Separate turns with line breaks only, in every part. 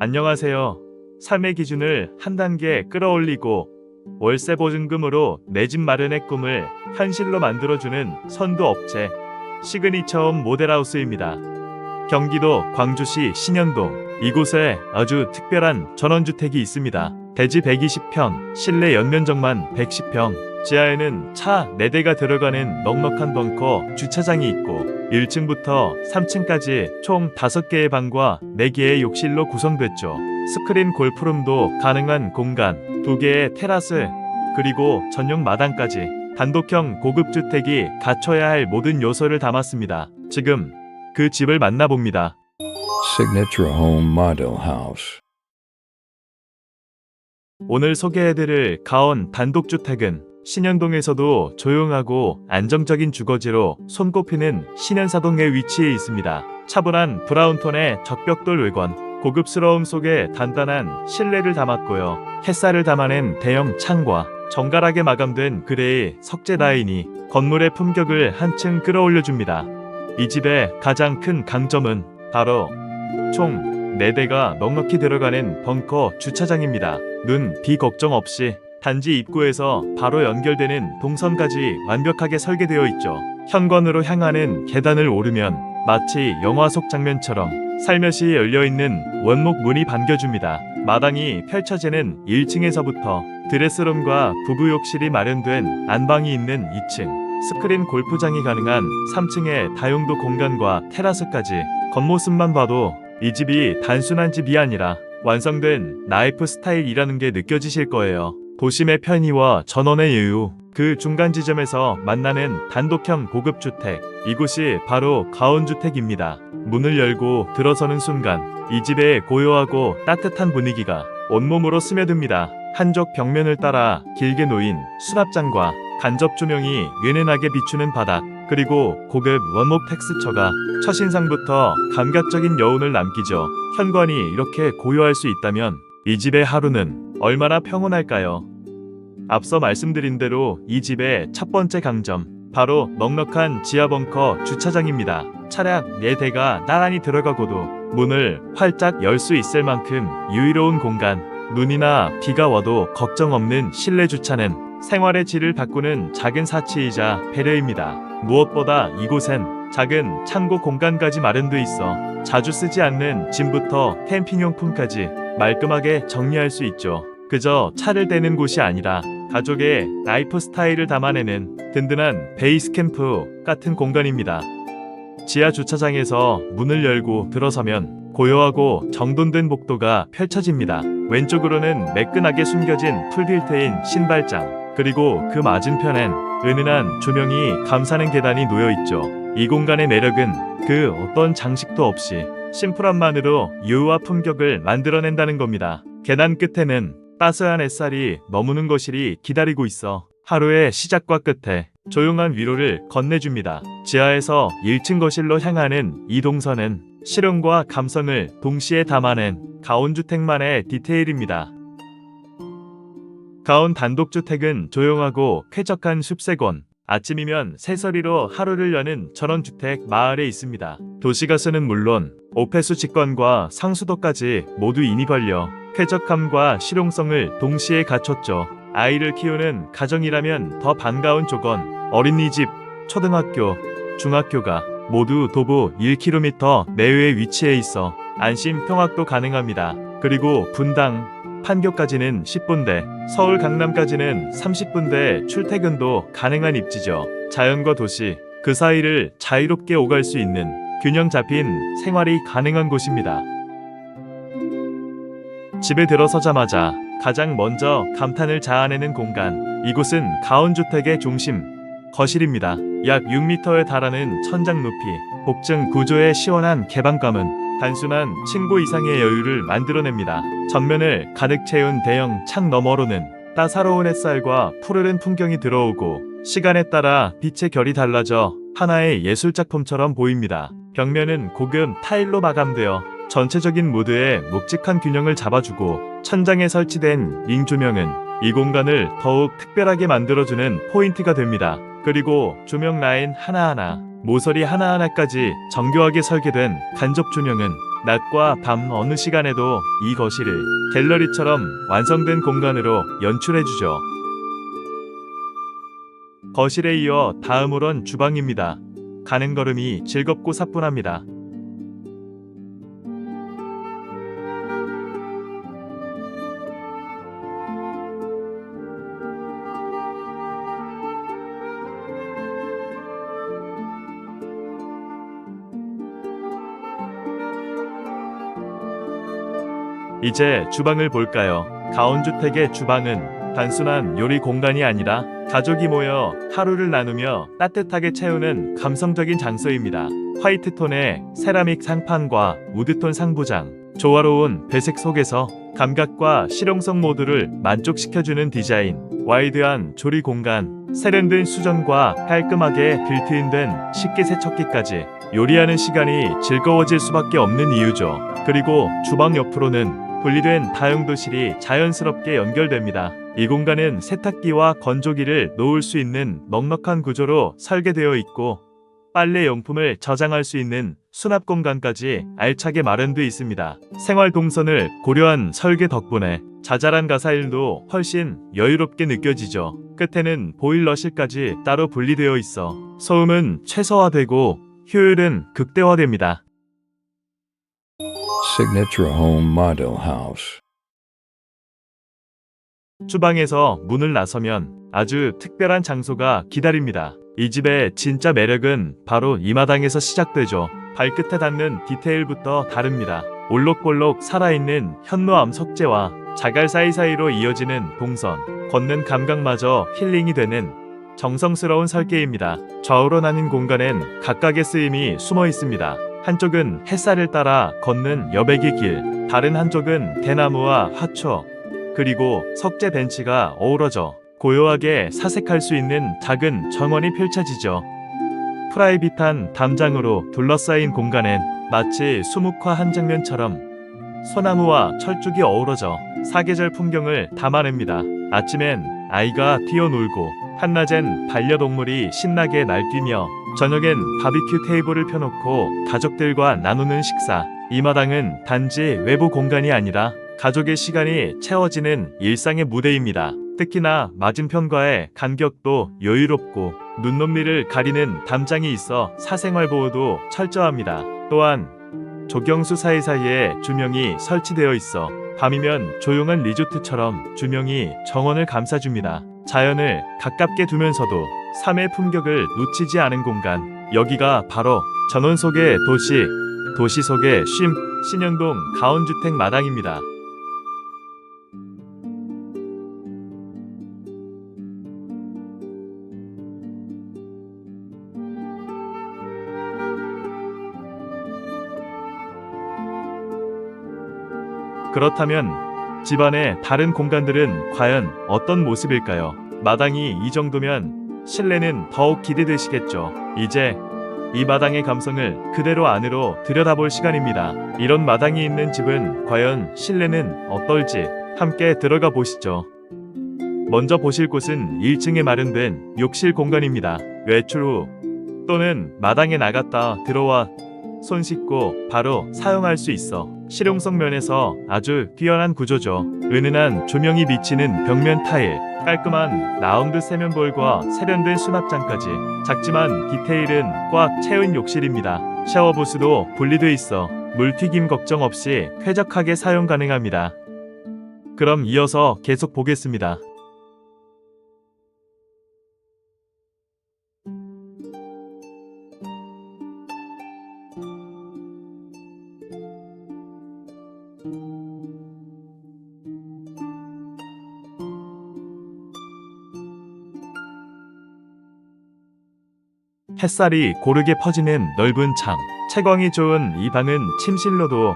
안녕하세요. 삶의 기준을 한 단계 끌어올리고 월세 보증금으로 내 집 마련의 꿈을 현실로 만들어주는 선도 업체 시그니처홈 모델하우스입니다. 경기도 광주시 신현동 이곳에 아주 특별한 전원주택이 있습니다. 대지 120평, 실내 연면적만 110평, 지하에는 차 4대가 들어가는 넉넉한 벙커 주차장이 있고 1층부터 3층까지 총 5개의 방과 4개의 욕실로 구성됐죠. 스크린 골프룸도 가능한 공간, 2개의 테라스, 그리고 전용 마당까지 단독형 고급 주택이 갖춰야 할 모든 요소를 담았습니다. 지금 그 집을 만나봅니다.
Signature Home Model House.
오늘 소개해드릴 가온 단독주택은 신현동에서도 조용하고 안정적인 주거지로 손꼽히는 신현사동에 위치해 있습니다. 차분한 브라운톤의 적벽돌 외관, 고급스러움 속에 단단한 실내를 담았고요. 햇살을 담아낸 대형 창과 정갈하게 마감된 그레이 석재 다인이 건물의 품격을 한층 끌어올려줍니다. 이 집의 가장 큰 강점은 바로 총 4대가 넉넉히 들어가는 벙커 주차장입니다. 눈, 비 걱정 없이 단지 입구에서 바로 연결되는 동선까지 완벽하게 설계되어 있죠. 현관으로 향하는 계단을 오르면 마치 영화 속 장면처럼 살며시 열려있는 원목 문이 반겨줍니다. 마당이 펼쳐지는 1층에서부터 드레스룸과 부부 욕실이 마련된 안방이 있는 2층, 스크린 골프장이 가능한 3층의 다용도 공간과 테라스까지 겉모습만 봐도 이 집이 단순한 집이 아니라 완성된 나이프 스타일이라는 게 느껴지실 거예요. 도심의 편의와 전원의 여유, 그 중간 지점에서 만나는 단독형 고급주택. 이곳이 바로 가온주택입니다. 문을 열고 들어서는 순간 이 집의 고요하고 따뜻한 분위기가 온몸으로 스며듭니다. 한쪽 벽면을 따라 길게 놓인 수납장과 간접 조명이 은은하게 비추는 바닥, 그리고 고급 원목 텍스처가 첫인상부터 감각적인 여운을 남기죠. 현관이 이렇게 고요할 수 있다면 이 집의 하루는 얼마나 평온할까요? 앞서 말씀드린 대로 이 집의 첫 번째 강점, 바로 넉넉한 지하 벙커 주차장입니다. 차량 4대가 나란히 들어가고도 문을 활짝 열 수 있을 만큼 유의로운 공간, 눈이나 비가 와도 걱정 없는 실내 주차는 생활의 질을 바꾸는 작은 사치이자 배려입니다. 무엇보다 이곳엔 작은 창고 공간까지 마련돼 있어 자주 쓰지 않는 짐부터 캠핑용품까지 말끔하게 정리할 수 있죠. 그저 차를 대는 곳이 아니라 가족의 라이프 스타일을 담아내는 든든한 베이스 캠프 같은 공간입니다. 지하 주차장에서 문을 열고 들어서면 고요하고 정돈된 복도가 펼쳐집니다. 왼쪽으로는 매끈하게 숨겨진 풀빌트인 신발장, 그리고 그 맞은편엔 은은한 조명이 감싸는 계단이 놓여 있죠. 이 공간의 매력은 그 어떤 장식도 없이 심플함만으로 유와 품격을 만들어낸다는 겁니다. 계단 끝에는 따스한 햇살이 머무는 거실이 기다리고 있어 하루의 시작과 끝에 조용한 위로를 건네줍니다. 지하에서 1층 거실로 향하는 이 동선은 실용과 감성을 동시에 담아낸 가온주택만의 디테일입니다. 가온 단독주택은 조용하고 쾌적한 숲세권, 아침이면 새소리로 하루를 여는 전원주택 마을에 있습니다. 도시가스는 물론 오폐수 직관과 상수도까지 모두 인이 걸려 쾌적함과 실용성을 동시에 갖췄죠. 아이를 키우는 가정이라면 더 반가운 조건, 어린이집, 초등학교, 중학교가 모두 도보 1km 내외에 위치해 있어 안심 평학도 가능합니다. 그리고 분당, 판교까지는 10분대, 서울 강남까지는 30분대 출퇴근도 가능한 입지죠. 자연과 도시, 그 사이를 자유롭게 오갈 수 있는 균형 잡힌 생활이 가능한 곳입니다. 집에 들어서자마자 가장 먼저 감탄을 자아내는 공간. 이곳은 가온주택의 중심, 거실입니다. 약 6m에 달하는 천장 높이, 복층 구조의 시원한 개방감은 단순한 층고 이상의 여유를 만들어냅니다. 전면을 가득 채운 대형 창 너머로는 따사로운 햇살과 푸르른 풍경이 들어오고 시간에 따라 빛의 결이 달라져 하나의 예술작품처럼 보입니다. 벽면은 고급 타일로 마감되어 전체적인 무드에 묵직한 균형을 잡아주고 천장에 설치된 링 조명은 이 공간을 더욱 특별하게 만들어주는 포인트가 됩니다. 그리고 조명 라인 하나하나, 모서리 하나하나까지 정교하게 설계된 간접 조명은 낮과 밤 어느 시간에도 이 거실을 갤러리처럼 완성된 공간으로 연출해주죠. 거실에 이어 다음으론 주방입니다. 가는 걸음이 즐겁고 사뿐합니다. 이제 주방을 볼까요? 가온주택의 주방은 단순한 요리 공간이 아니라 가족이 모여 하루를 나누며 따뜻하게 채우는 감성적인 장소입니다. 화이트 톤의 세라믹 상판과 우드톤 상부장, 조화로운 배색 속에서 감각과 실용성 모두를 만족시켜주는 디자인, 와이드한 조리 공간, 세련된 수전과 깔끔하게 빌트인된 식기 세척기까지 요리하는 시간이 즐거워질 수밖에 없는 이유죠. 그리고 주방 옆으로는 분리된 다용도실이 자연스럽게 연결됩니다. 이 공간은 세탁기와 건조기를 놓을 수 있는 넉넉한 구조로 설계되어 있고 빨래 용품을 저장할 수 있는 수납 공간까지 알차게 마련되어 있습니다. 생활 동선을 고려한 설계 덕분에 자잘한 가사일도 훨씬 여유롭게 느껴지죠. 끝에는 보일러실까지 따로 분리되어 있어 소음은 최소화되고 효율은 극대화됩니다.
Signature Home Model House.
주방에서 문을 나서면 아주 특별한 장소가 기다립니다. 이 집의 진짜 매력은 바로 이 마당에서 시작되죠. 발끝에 닿는 디테일부터 다릅니다. 올록볼록 살아있는 현무암 석재와 자갈 사이사이로 이어지는 동선, 걷는 감각마저 힐링이 되는 정성스러운 설계입니다. 좌우로 나뉜 공간엔 각각의 쓰임이 숨어 있습니다. 한쪽은 햇살을 따라 걷는 여백의 길, 다른 한쪽은 대나무와 화초, 그리고 석재 벤치가 어우러져 고요하게 사색할 수 있는 작은 정원이 펼쳐지죠. 프라이빗한 담장으로 둘러싸인 공간엔 마치 수묵화 한 장면처럼 소나무와 철쭉이 어우러져 사계절 풍경을 담아냅니다. 아침엔 아이가 뛰어놀고 한낮엔 반려동물이 신나게 날뛰며 저녁엔 바비큐 테이블을 펴놓고 가족들과 나누는 식사. 이 마당은 단지 외부 공간이 아니라 가족의 시간이 채워지는 일상의 무대입니다. 특히나 맞은편과의 간격도 여유롭고 눈높이를 가리는 담장이 있어 사생활 보호도 철저합니다. 또한 조경수 사이사이에 조명이 설치되어 있어 밤이면 조용한 리조트처럼 조명이 정원을 감싸줍니다. 자연을 가깝게 두면서도 삶의 품격을 놓치지 않은 공간. 여기가 바로 전원 속의 도시, 도시 속의 쉼, 신현동 가온주택 마당입니다. 그렇다면 집안의 다른 공간들은 과연 어떤 모습일까요? 마당이 이 정도면 실내는 더욱 기대되시겠죠. 이제 이 마당의 감성을 그대로 안으로 들여다볼 시간입니다. 이런 마당이 있는 집은 과연 실내는 어떨지 함께 들어가 보시죠. 먼저 보실 곳은 1층에 마련된 욕실 공간입니다. 외출 후 또는 마당에 나갔다 들어와 손 씻고 바로 사용할 수 있어 실용성 면에서 아주 뛰어난 구조죠. 은은한 조명이 비치는 벽면 타일, 깔끔한 라운드 세면볼과 세련된 수납장까지 작지만 디테일은 꽉 채운 욕실입니다. 샤워 부스도 분리돼 있어 물 튀김 걱정 없이 쾌적하게 사용 가능합니다. 그럼 이어서 계속 보겠습니다. 햇살이 고르게 퍼지는 넓은 창. 채광이 좋은 이 방은 침실로도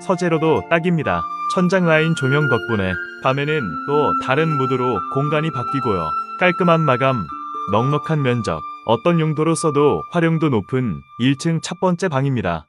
서재로도 딱입니다. 천장 라인 조명 덕분에 밤에는 또 다른 무드로 공간이 바뀌고요. 깔끔한 마감, 넉넉한 면적, 어떤 용도로 써도 활용도 높은 1층 첫 번째 방입니다.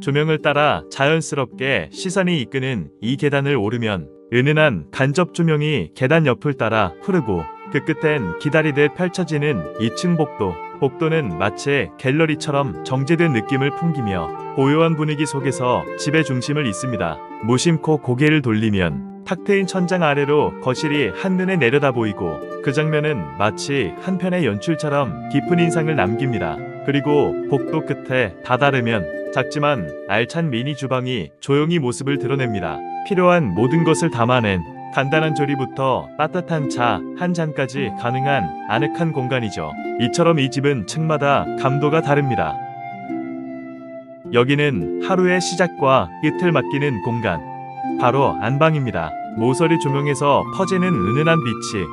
조명을 따라 자연스럽게 시선이 이끄는 이 계단을 오르면 은은한 간접 조명이 계단 옆을 따라 흐르고 그 끝엔 기다리듯 펼쳐지는 2층 복도. 복도는 마치 갤러리처럼 정제된 느낌을 풍기며 고요한 분위기 속에서 집의 중심을 잇습니다. 무심코 고개를 돌리면 탁 트인 천장 아래로 거실이 한눈에 내려다 보이고 그 장면은 마치 한 편의 연출처럼 깊은 인상을 남깁니다. 그리고 복도 끝에 다다르면 작지만 알찬 미니 주방이 조용히 모습을 드러냅니다. 필요한 모든 것을 담아낸 간단한 조리부터 따뜻한 차 한 잔까지 가능한 아늑한 공간이죠. 이처럼 이 집은 층마다 감도가 다릅니다. 여기는 하루의 시작과 끝을 맡기는 공간. 바로 안방입니다. 모서리 조명에서 퍼지는 은은한 빛이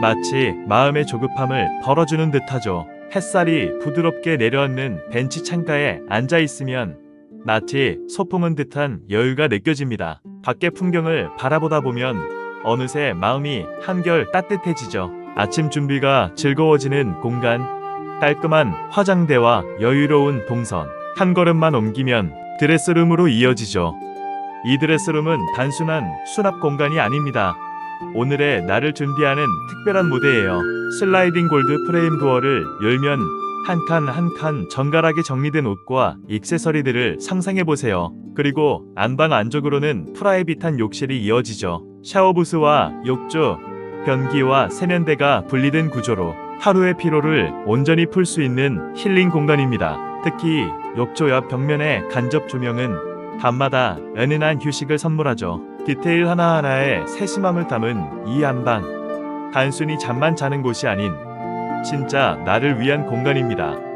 마치 마음의 조급함을 덜어주는 듯하죠. 햇살이 부드럽게 내려앉는 벤치 창가에 앉아 있으면 마치 소풍은 듯한 여유가 느껴집니다. 밖의 풍경을 바라보다 보면 어느새 마음이 한결 따뜻해지죠. 아침 준비가 즐거워지는 공간, 깔끔한 화장대와 여유로운 동선. 한 걸음만 옮기면 드레스룸으로 이어지죠. 이 드레스룸은 단순한 수납 공간이 아닙니다. 오늘의 나를 준비하는 특별한 무대예요. 슬라이딩 골드 프레임 도어를 열면 한 칸 한 칸 정갈하게 정리된 옷과 액세서리들을 상상해 보세요. 그리고 안방 안쪽으로는 프라이빗한 욕실이 이어지죠. 샤워부스와 욕조, 변기와 세면대가 분리된 구조로 하루의 피로를 온전히 풀 수 있는 힐링 공간입니다. 특히 욕조 옆 벽면의 간접 조명은 밤마다 은은한 휴식을 선물하죠. 디테일 하나하나에 세심함을 담은 이 안방. 단순히 잠만 자는 곳이 아닌 진짜 나를 위한 공간입니다.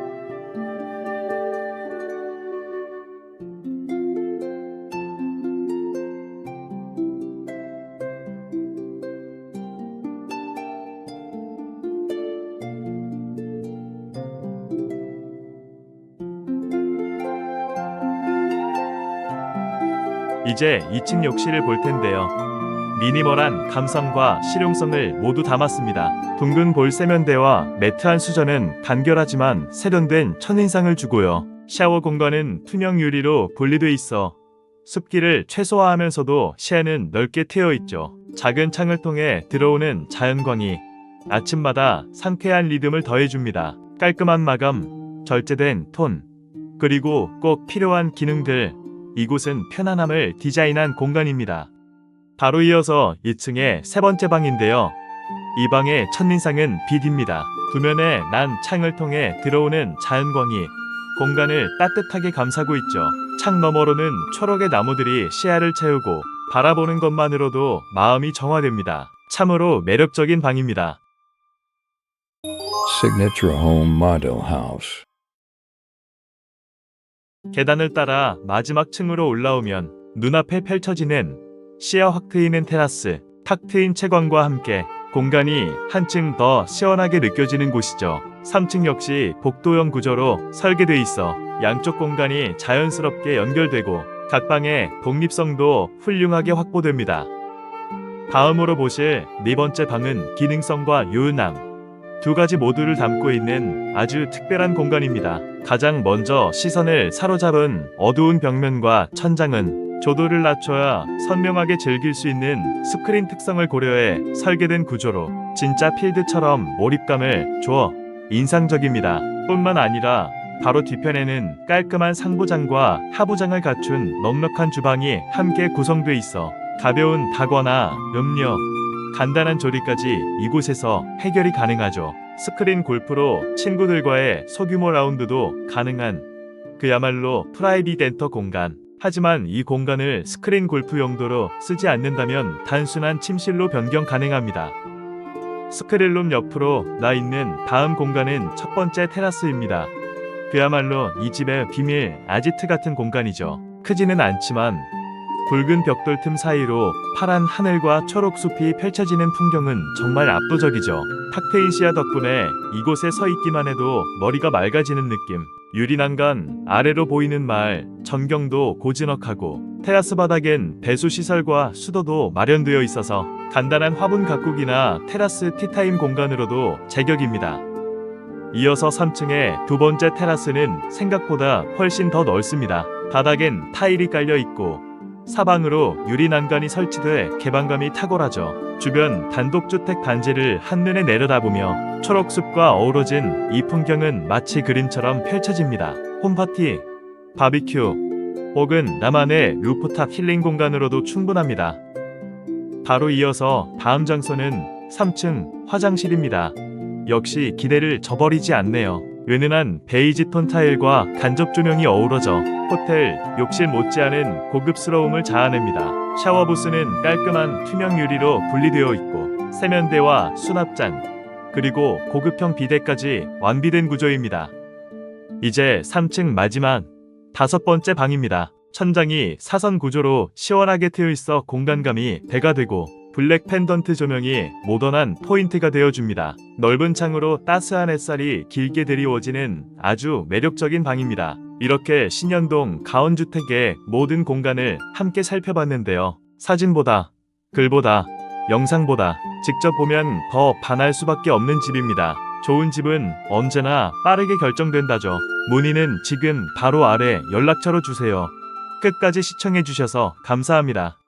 이제 2층 욕실을 볼 텐데요. 미니멀한 감성과 실용성을 모두 담았습니다. 둥근 볼 세면대와 매트한 수전은 간결하지만 세련된 첫인상을 주고요. 샤워 공간은 투명 유리로 분리돼 있어 습기를 최소화하면서도 시야는 넓게 트여 있죠. 작은 창을 통해 들어오는 자연광이 아침마다 상쾌한 리듬을 더해줍니다. 깔끔한 마감, 절제된 톤, 그리고 꼭 필요한 기능들. 이곳은 편안함을 디자인한 공간입니다. 바로 이어서 2층의 세 번째 방인데요. 이 방의 첫인상은 빛입니다. 두면에 난 창을 통해 들어오는 자연광이 공간을 따뜻하게 감싸고 있죠. 창 너머로는 초록의 나무들이 시야를 채우고 바라보는 것만으로도 마음이 정화됩니다. 참으로 매력적인 방입니다.
Signature Home Model House.
계단을 따라 마지막 층으로 올라오면 눈앞에 펼쳐지는 시야 확 트이는 테라스, 탁 트인 채광과 함께 공간이 한층 더 시원하게 느껴지는 곳이죠. 3층 역시 복도형 구조로 설계돼 있어 양쪽 공간이 자연스럽게 연결되고 각 방의 독립성도 훌륭하게 확보됩니다. 다음으로 보실 네 번째 방은 기능성과 유은함 두 가지 모두를 담고 있는 아주 특별한 공간입니다. 가장 먼저 시선을 사로잡은 어두운 벽면과 천장은 조도를 낮춰야 선명하게 즐길 수 있는 스크린 특성을 고려해 설계된 구조로 진짜 필드처럼 몰입감을 주어 인상적입니다. 뿐만 아니라 바로 뒤편에는 깔끔한 상부장과 하부장을 갖춘 넉넉한 주방이 함께 구성돼 있어 가벼운 다거나 음료, 간단한 조리까지 이곳에서 해결이 가능하죠. 스크린 골프로 친구들과의 소규모 라운드도 가능한 그야말로 프라이빗 엔터 공간. 하지만 이 공간을 스크린 골프 용도로 쓰지 않는다면 단순한 침실로 변경 가능합니다. 스크린룸 옆으로 나 있는 다음 공간은 첫 번째 테라스입니다. 그야말로 이 집의 비밀 아지트 같은 공간이죠. 크지는 않지만 붉은 벽돌 틈 사이로 파란 하늘과 초록 숲이 펼쳐지는 풍경은 정말 압도적이죠. 탁 트인 시야 덕분에 이곳에 서 있기만 해도 머리가 맑아지는 느낌. 유리 난간 아래로 보이는 마을, 전경도 고즈넉하고 테라스 바닥엔 배수 시설과 수도도 마련되어 있어서 간단한 화분 가꾸기나 테라스 티타임 공간으로도 제격입니다. 이어서 3층의 두 번째 테라스는 생각보다 훨씬 더 넓습니다. 바닥엔 타일이 깔려 있고 사방으로 유리 난간이 설치돼 개방감이 탁월하죠. 주변 단독주택 단지를 한눈에 내려다보며 초록숲과 어우러진 이 풍경은 마치 그림처럼 펼쳐집니다. 홈파티, 바비큐, 혹은 나만의 루프탑 힐링 공간으로도 충분합니다. 바로 이어서 다음 장소는 3층 화장실입니다. 역시 기대를 저버리지 않네요. 은은한 베이지 톤 타일과 간접 조명이 어우러져 호텔 욕실 못지않은 고급스러움을 자아냅니다. 샤워 부스는 깔끔한 투명 유리로 분리되어 있고 세면대와 수납장 그리고 고급형 비데까지 완비된 구조입니다. 이제 3층 마지막 다섯 번째 방입니다. 천장이 사선 구조로 시원하게 트여 있어 공간감이 배가 되고 블랙 펜던트 조명이 모던한 포인트가 되어줍니다. 넓은 창으로 따스한 햇살이 길게 드리워지는 아주 매력적인 방입니다. 이렇게 신현동 가온주택의 모든 공간을 함께 살펴봤는데요. 사진보다, 글보다, 영상보다 직접 보면 더 반할 수밖에 없는 집입니다. 좋은 집은 언제나 빠르게 결정된다죠. 문의는 지금 바로 아래 연락처로 주세요. 끝까지 시청해주셔서 감사합니다.